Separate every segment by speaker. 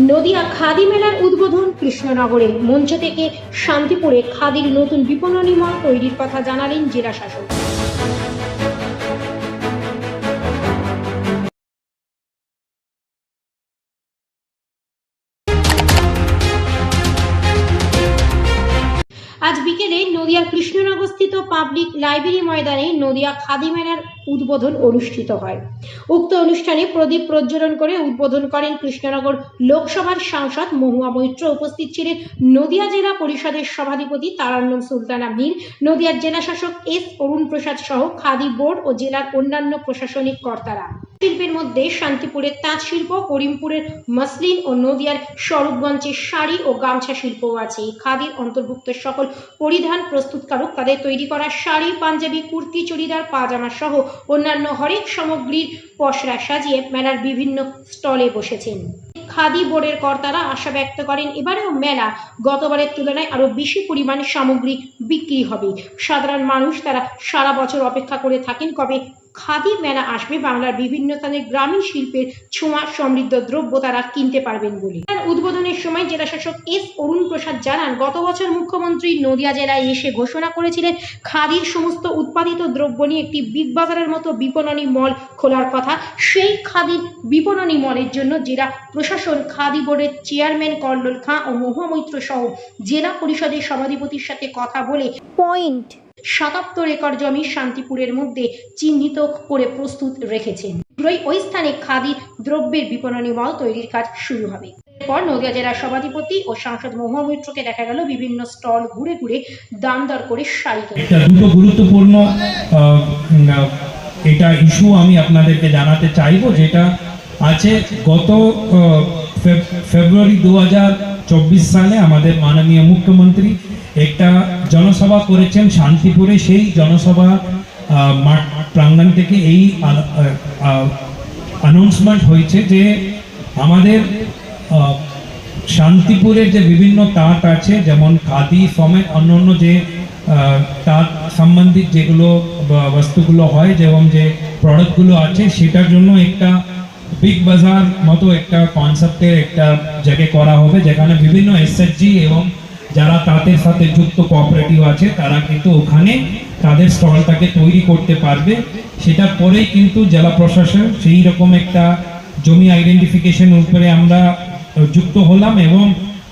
Speaker 1: নদিয়া খাদি মেলার উদ্বোধন কৃষ্ণনগরে। মঞ্চ থেকে শান্তিপুরে খাদির নতুন বিপণনী মল তৈরির কথা জানালেন জেলা শাসক। আজ বিকেলে নদিয়ার কৃষ্ণনগরস্থিত পাবলিক লাইব্রেরি ময়দানে নদিয়া খাদি মেলার উদ্বোধন অনুষ্ঠিত হয়। উক্ত অনুষ্ঠানে প্রদীপ প্রজ্বলন করে উদ্বোধন করেন কৃষ্ণনগর লোকসভার সাংসদ মহুয়া মৈত্র। উপস্থিত ছিলেন নদিয়া জেলা পরিষদের সভাধিপতি তারান্নম সুলতানা মীর, নদিয়ার জেলা শাসক এস অরুণ প্রসাদ সহ খাদি বোর্ড ও জেলার অন্যান্য প্রশাসনিক কর্তারা। শিল্পের মধ্যে শান্তিপুরের তাঁত শিল্প, করিমপুরের মসলিন ও নদিয়ার স্বরূপগঞ্জের শাড়ি ও গামছা শিল্পও আছে। এই খাদির অন্তর্ভুক্ত সকল পরিধান প্রস্তুতকারক তাদের তৈরি করা শাড়ি, পাঞ্জাবি, কুর্তি, চুড়িদার, পাজামা সহ অন্যান্য হরেক সামগ্রীর পসরা সাজিয়ে মেলার বিভিন্ন স্টলে বসেছেন। খাদি বোর্ডের কর্তারা আশা ব্যক্ত করেন, এবারেও মেলা গতবারের তুলনায় আরও বেশি পরিমাণ সামগ্রী বিক্রি হবে। সাধারণ মানুষ তারা সারা বছর অপেক্ষা করে থাকেন কবে খাদি মেলা আসবে বাংলার বিভিন্ন স্থানের গ্রামীণ শিল্পের ছোঁয়া সমৃদ্ধ দ্রব্য তারা কিনতে পারবেন বলে। তার উদ্বোধনের সময় জেলা শাসক এস অরুণ প্রসাদ জানান, গত বছর মুখ্যমন্ত্রী নদিয়া জেলায় এসে ঘোষণা করেছিলেন, খাদির সমস্ত উৎপাদিত দ্রব্য নিয়ে একটি বিগ বাজারের মতো বিপণনী মল খোলার কথা। সেই খাদির বিপণনী মলের জন্য জেলা প্রশাসন খাদি বোর্ডের চেয়ারম্যান কল্লোল খাঁ ও মহুয়া মৈত্র সহ জেলা পরিষদের সভাধিপতির সাথে কথা বলে পয়েন্ট। সাতাত্তর একর জমি শান্তিপুরের মধ্যে চিহ্নিত করে প্রস্তুত রেখেছেন। শীঘ্রই ওই স্থানে খাদি দ্রব্যের বিপণনী মল তৈরির কাজ শুরু হবে। এরপর নদিয়া জেলার সভাধিপতি ও সাংসদ মহুয়া মৈত্রকে দেখা গেল বিভিন্ন স্টল ঘুরে ঘুরে দাম দর করে শাড়ি
Speaker 2: দুটো গুরুত্বপূর্ণ এটা ইস্যু আমি আপনাদেরকে জানাতে চাইব যেটা আছে গত ফেব্রুয়ারি দু হাজার চব্বিশ সালে আমাদের মাননীয় মুখ্যমন্ত্রী একটা জনসভা করেছেন শান্তিপুরে। সেই জনসভা মাঠ প্রাঙ্গণ থেকে এই অ্যানাউন্সমেন্ট হয়েছে যে আমাদের শান্তিপুরের যে বিভিন্ন তাঁত আছে, যেমন খাদি, সমেত অন্যান্য যে তাঁত সম্বন্ধিত যেগুলো বস্তুগুলো হয়, যেমন যে প্রোডাক্টগুলো আছে, সেটার জন্য একটা বিগ বাজার মতো একটা কনসেপ্টের একটা জায়গায় করা হবে, যেখানে বিভিন্ন এসএসজি এবং যারা তাঁতের সাথে যুক্ত কোঅপারেটিভ আছে, তারা কিন্তু ওখানে তাদের স্টলটাকে তৈরি করতে পারবে। সেটা পরেই কিন্তু জেলা প্রশাসন সেই রকম একটা জমি আইডেন্টিফিকেশন উপরে আমরা যুক্ত হলাম এবং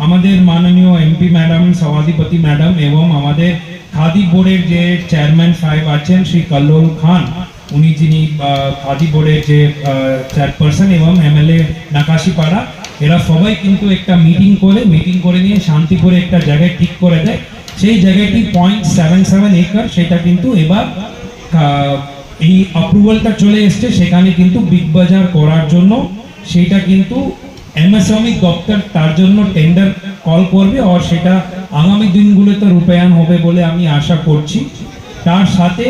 Speaker 2: আমাদের মাননীয় এমপি ম্যাডাম সভাধিপতি ম্যাডাম এবং আমাদের খাদি বোর্ডের যে চেয়ারম্যান সাহেব আছেন, শ্রী কল্লোল খান উনি যিনি আহ, খাদি বোর্ডের যে চেয়ারপারসন এবং এমএলএ নাকাশিপাড়া এরা সবাই কিন্তু একটা মিটিং করে মিটিং করে নিয়ে শান্তিপুরে একটা জায়গায় ঠিক করে দেয়। সেই জায়গাটি পয়েন্ট সেভেন সেভেন একর সেটা কিন্তু এবার এই অ্যাপ্রুভালটা চলে এসছে সেখানে কিন্তু বিগ বাজার করার জন্য। সেটা কিন্তু এমএসএমই দপ্তর তার জন্য টেন্ডার কল করবে আর সেটা আগামী দিনগুলোতে রূপায়ণ হবে বলে আমি আশা করছি। তার সাথে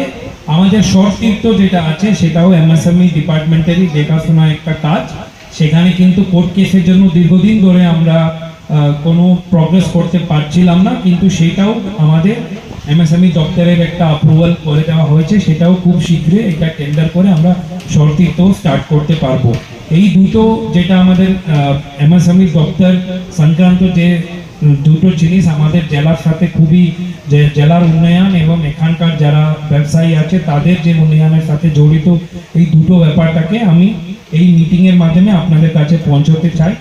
Speaker 2: আমাদের শর্তীর্থ যেটা আছে, সেটাও এমএসএমই ডিপার্টমেন্টেরই দেখাশোনা একটা কাজ। সেখানে কিন্তু কোর্ট কেসের জন্য দীর্ঘদিন ধরে আমরা কোনো প্রগ্রেস করতে পারছিলাম না, কিন্তু সেটাও আমাদের এমএসএমই দপ্তরের একটা অ্যাপ্রুভাল করে দেওয়া হয়েছে। সেটাও খুব শীঘ্রই এটা টেন্ডার করে আমরা শর্তীর্থ স্টার্ট করতে পারব। এই দুটো যেটা আমাদের এমএসএমই দপ্তর সংক্রান্ত যে দুটো জিনিস আমাদের জেলার সাথে খুবই যে জেলার উন্নয়ন এবং এখানকার যারা ব্যবসায়ী আছে, তাদের যে উন্নয়নের সাথে জড়িত এই দুটো ব্যাপারটাকে আমি এই মিটিংয়ের মাধ্যমে আপনাদের কাছে পৌঁছতে চাই।